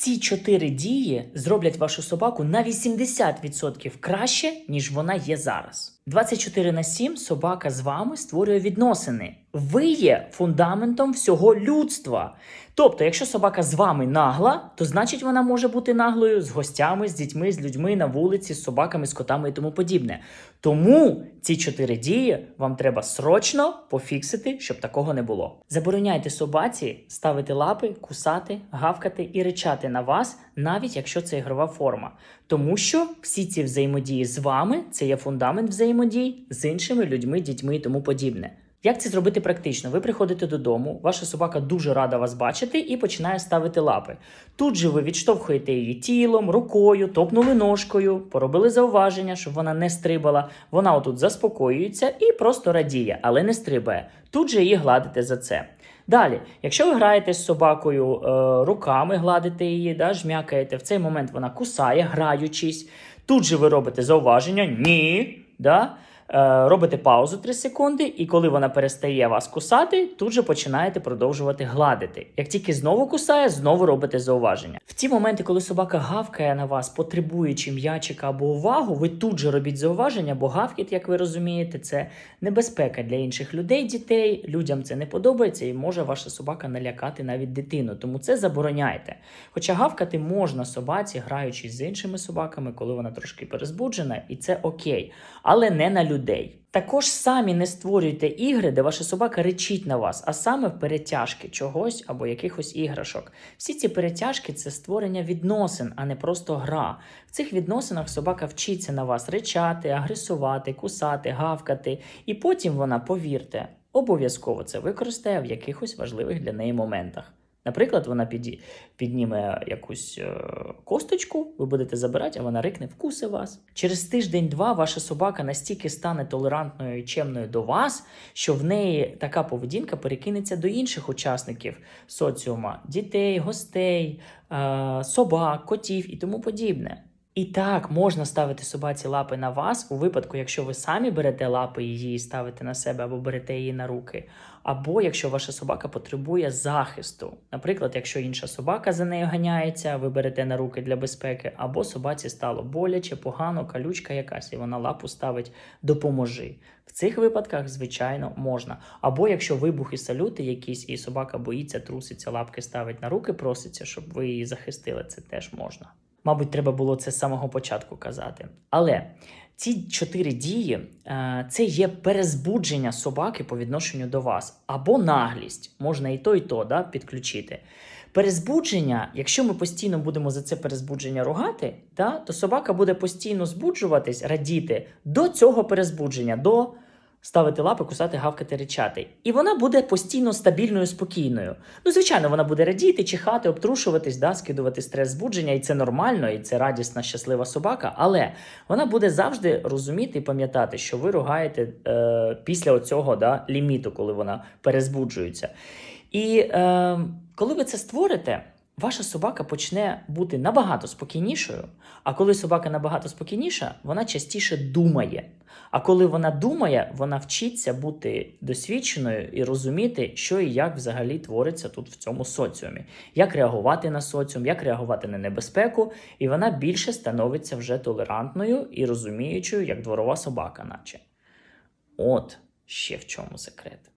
Ці чотири дії зроблять вашу собаку на 80% краще, ніж вона є зараз. 24 на 7 собака з вами створює відносини. Ви є фундаментом всього людства. Тобто, якщо собака з вами нагла, то значить вона може бути наглою з гостями, з дітьми, з людьми на вулиці, з собаками, з котами і тому подібне. Тому ці чотири дії вам треба срочно пофіксити, щоб такого не було. Забороняйте собаці ставити лапи, кусати, гавкати і ричати на вас, навіть якщо це ігрова форма. Тому що всі ці взаємодії з вами це є фундамент взаємодій з іншими людьми, дітьми і тому подібне. Як це зробити практично? Ви приходите додому, ваша собака дуже рада вас бачити і починає ставити лапи. Тут же ви відштовхуєте її тілом, рукою, топнули ножкою, поробили зауваження, щоб вона не стрибала. Вона отут заспокоюється і просто радіє, але не стрибає. Тут же її гладите за це. Далі, якщо ви граєте з собакою е, руками, гладите її, да, жмякаєте, в цей момент вона кусає, граючись. Тут же ви робите зауваження, ні. Да? Е, робите паузу 3 секунди, і коли вона перестає вас кусати, тут же починаєте продовжувати гладити. Як тільки знову кусає, знову робите зауваження. В ті моменти, коли собака гавкає на вас, потребуючи м'ячика або увагу, ви тут же робіть зауваження, бо гавкіт, як ви розумієте, це небезпека для інших людей, дітей. Людям це не подобається і може ваша собака налякати навіть дитину. Тому це забороняйте. Хоча гавкати можна собаці, граючись з іншими собаками, коли вона трошки перезбуджена, і це окей, але не на людей. Також самі не створюйте ігри, де ваша собака речить на вас, а саме в перетяжки чогось або якихось іграшок. Всі ці перетяжки це створення відносин, а не просто гра. В цих відносинах собака вчиться на вас речати, агресувати, кусати, гавкати, і потім вона, повірте, обов'язково це використає в якихось важливих для неї моментах. Наприклад, вона піді... підніме якусь е... косточку, ви будете забирати, а вона рикне, вкуси вас. Через тиждень-два ваша собака настільки стане толерантною і чемною до вас, що в неї така поведінка перекинеться до інших учасників соціума: дітей, гостей, е... собак, котів і тому подібне. І так можна ставити собаці лапи на вас у випадку, якщо ви самі берете лапи її і ставите на себе або берете її на руки, або якщо ваша собака потребує захисту. Наприклад, якщо інша собака за нею ганяється, ви берете на руки для безпеки, або собаці стало боляче, погано, калючка якась, і вона лапу ставить допоможи. В цих випадках, звичайно, можна. Або якщо вибухи салюти якісь, і собака боїться, труситься, лапки ставить на руки, проситься, щоб ви її захистили, це теж можна. Мабуть, треба було це з самого початку казати. Але ці чотири дії е, це є перезбудження собаки по відношенню до вас, або наглість, можна і то, і то да, підключити. Перезбудження, якщо ми постійно будемо за це перезбудження ругати, да, то собака буде постійно збуджуватись, радіти до цього перезбудження, до ставити лапи, кусати, гавкати, ричати. І вона буде постійно стабільною, спокійною. Ну, звичайно, вона буде радіти, чихати, обтрушуватись, да, скидувати стрес збудження, і це нормально, і це радісна, щаслива собака. Але вона буде завжди розуміти і пам'ятати, що ви ругаєте е, після оцього да, ліміту, коли вона перезбуджується. І е, коли ви це створите. Ваша собака почне бути набагато спокійнішою. А коли собака набагато спокійніша, вона частіше думає. А коли вона думає, вона вчиться бути досвідченою і розуміти, що і як взагалі твориться тут в цьому соціумі, як реагувати на соціум, як реагувати на небезпеку, і вона більше становиться вже толерантною і розуміючою, як дворова собака, наче. От ще в чому секрет.